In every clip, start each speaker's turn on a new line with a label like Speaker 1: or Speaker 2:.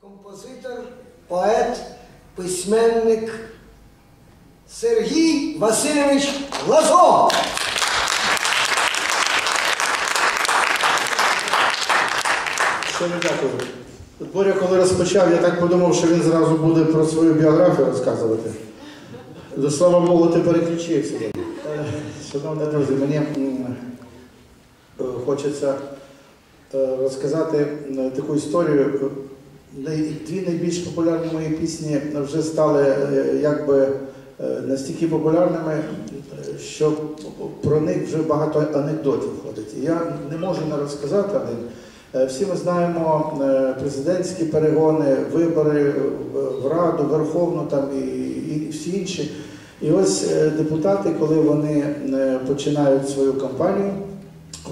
Speaker 1: композитор, поет, письменник Сергій Васильович Лазо.
Speaker 2: Не дякую. От Боря, коли розпочав, я так подумав, що він зразу буде про свою біографію розказувати. До слава Богу, ти переключився. Е, Шановні друзі, мені е, хочеться е, розказати таку історію. Дві найбільш популярні мої пісні вже стали е, якби е, настільки популярними, е, що про них вже багато анекдотів ходить. Я не можу не розказати один. Всі ми знаємо президентські перегони, вибори в- Раду, Верховну там і, і всі інші. І ось депутати, коли вони починають свою кампанію,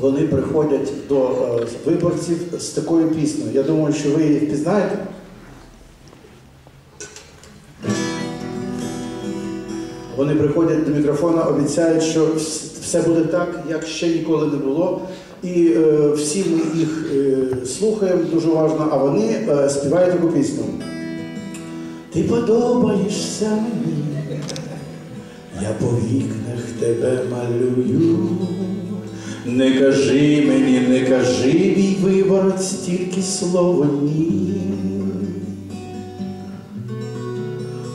Speaker 2: вони приходять до е, виборців з такою піснею. Я думаю, що ви її впізнаєте. Вони приходять до мікрофона, обіцяють, що все буде так, як ще ніколи не було. І е, всі ми їх е, слухаємо дуже уважно, а вони співають таку пісню. Ти подобаєшся мені, я по вікнах тебе малюю. Не кажи мені, не кажи, мій виборець, тільки слово ні.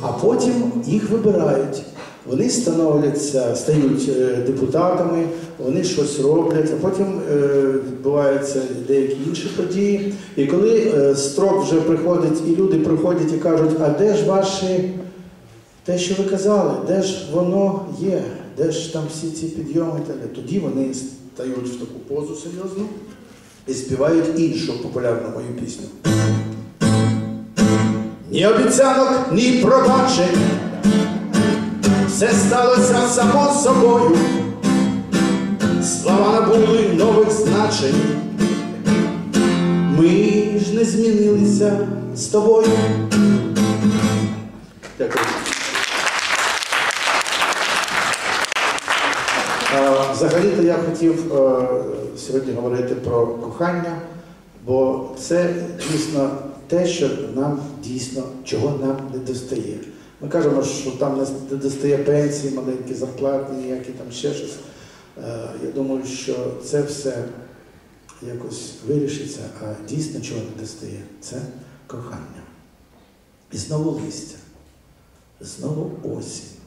Speaker 2: А потім їх вибирають. Вони становляться, стають е, депутатами, вони щось роблять, а потім е, відбуваються деякі інші події. І коли е, строк вже приходить, і люди приходять і кажуть, а де ж ваші те, що ви казали, де ж воно є, де ж там всі ці підйоми. Тоді вони стають в таку позу серйозну і співають іншу популярну мою пісню. Ні обіцянок, ні пробачень. Все сталося само собою. Слова набули нових значень. Ми ж не змінилися з тобою. Дякую. Е, Взагалі-то я хотів е, сьогодні говорити про кохання, бо це дійсно те, що нам дійсно чого нам не достає. Ми кажемо, що там не достає пенсії, маленькі зарплати, ніякі там ще щось. Е, Я думаю, що це все якось вирішиться, а дійсно чого не достає це кохання. І знову листя, знову осінь.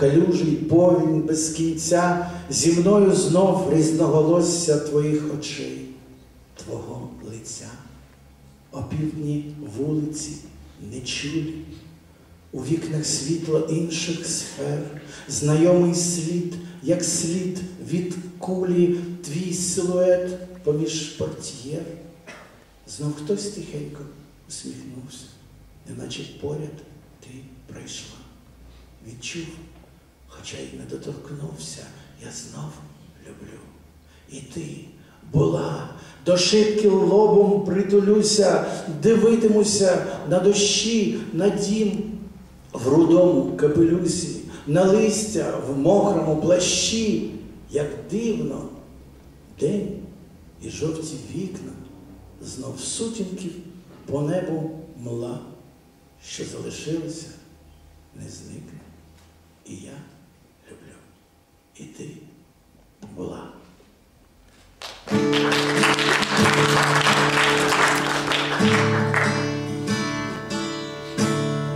Speaker 2: Калюжий повінь без кінця, зі мною знов різноголосся твоїх очей, твого лиця. Опівдні вулиці нечулі, у вікнах світло інших сфер, знайомий слід, як слід від кулі, твій силует поміж портьєр. Знов хтось тихенько усміхнувся, неначе поряд ти прийшла. Відчув, хоча й не доторкнувся, я знов люблю. І ти була, до шибки лобом притулюся, дивитимуся на дощі, на дім, в рудому капелюсі, на листя в мокрому плащі, як дивно, день і жовті вікна, знов сутінків по небу мла, що залишилися, не зникне. І я люблю, і ти була.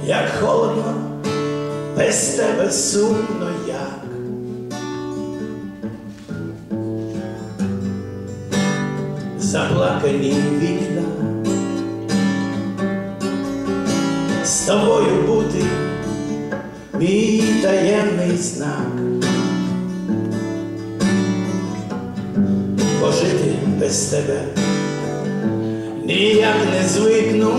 Speaker 2: Як холодно, без тебе сумно як. Заплакані вікна, з тобою бути мій таємний знак. Пожити без тебе ніяк не звикну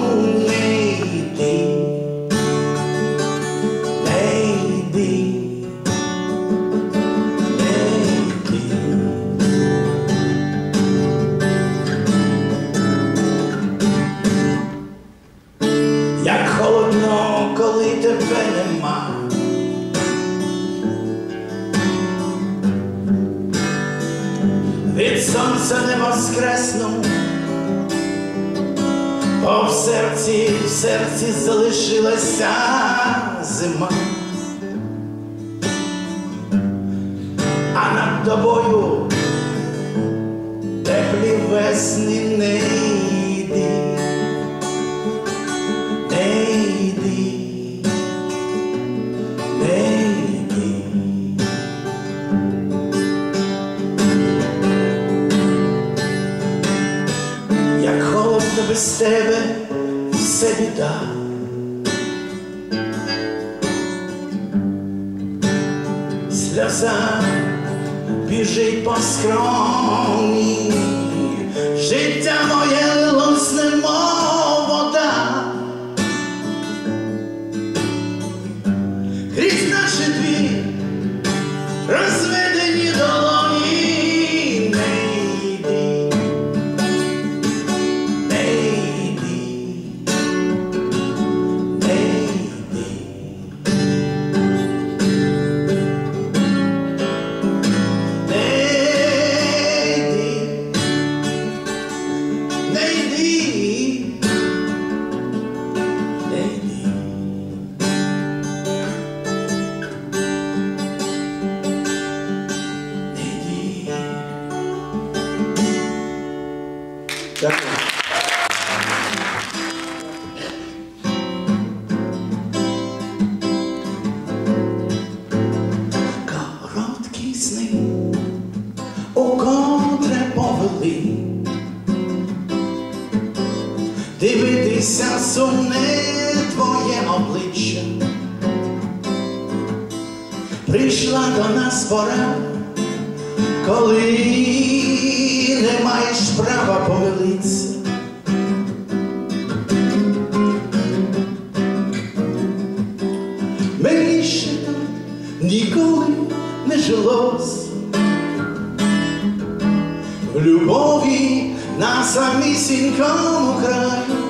Speaker 2: Від сонця не воскресну, бо в серці, в серці залишилася зима. А над тобою теплі весни не без тебе все біда. Сльоза біжить по скроні, життя моє прийшла до нас пора, коли не маєш права помилитися. Мені ще так ніколи не жилось в любові на самісінькому краю.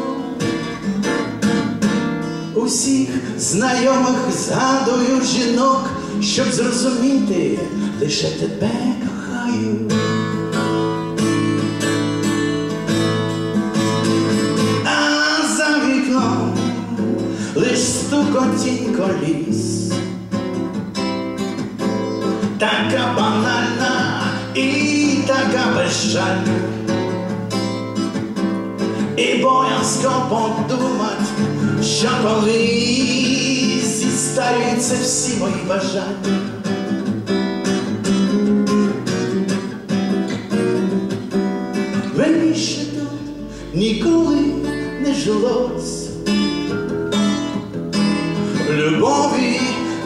Speaker 2: Усіх знайомих згадую жінок, щоб зрозуміти, лише тебе кохаю. А за вікном лиш стукотінь коліс. Така банальна і така безжальна. І боязко подумать, що колись зістаються всі мої бажання. Мені ще тут ніколи не жилось любові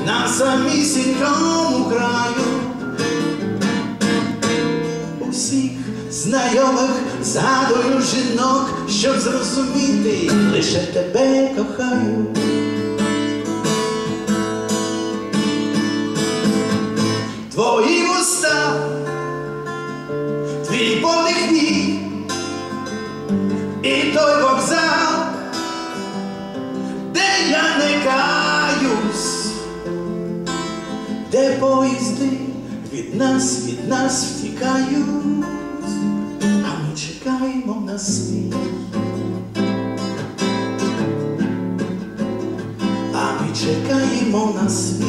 Speaker 2: на самісінькому краю. Усіх знайомих згадую жінок, щоб зрозуміти, лише тебе де поїзди від нас, від нас втікають, а ми чекаємо на світ. А ми чекаємо на світ.